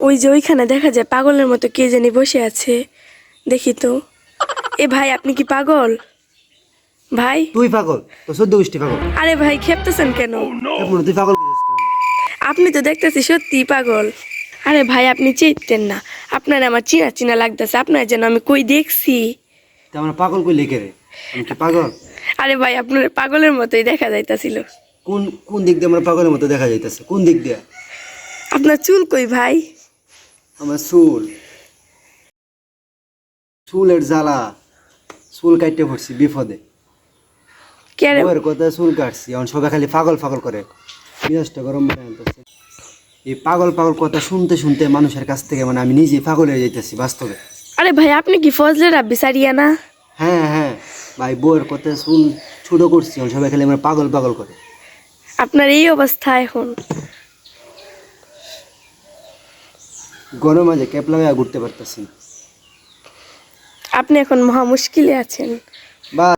ওই যে ওইখানে দেখা যায় পাগলের মতো কে জানি বসে আছে। দেখি তো। এ ভাই আপনি কি পাগল? ভাই? তুই পাগল? তো সদ্য গোষ্ঠী পাগল। আরে ভাই খেপতেছেন কেন? এরপর তুই পাগল আপনি তো দেখতেছি সত্যি পাগল। আরে ভাই আপনি চেতেন না। আপনার আমার চিনা চিনা লাগতেছে আপনার যেন আমি কই দেখছি। আমরা পাগল কই লেখে রে? পাগল? আরে ভাই আপনার পাগলের মতোই দেখা যাইতাছিল। কোন কোন দিক দিয়ে আমরা পাগলের মতো দেখা যাইতেছে? কোন দিক দিয়ে? আপনার চুল কই ভাই? আমার চুল। চুলের জ্বালা। চুল কাটতে পড়ছি বিপদে। ওর কথা চুল কাটছি। এখন সবাই খালি পাগল পাগল করে। মেজাজটা গরম আনতেছে। এই পাগল পাগল কথা শুনতে শুনতে মানুষের কাছ থেকে মানে আমি নিজে পাগল হয়ে যাইতেছি বাস্তবে। আরে ভাই আপনি কি ফজলে রাব্বি সারিয়া না? হ্যাঁ হ্যাঁ। ভাই বউয়ের কথা শুন ছোট করছি। এখন সবাই খালি আমার পাগল পাগল করে। আপনার এই অবস্থা এখন। গরম মাঝে ক্যাপ ঘুরতে পারতেছি। আপনি এখন মহা মুশকিলে আছেন বা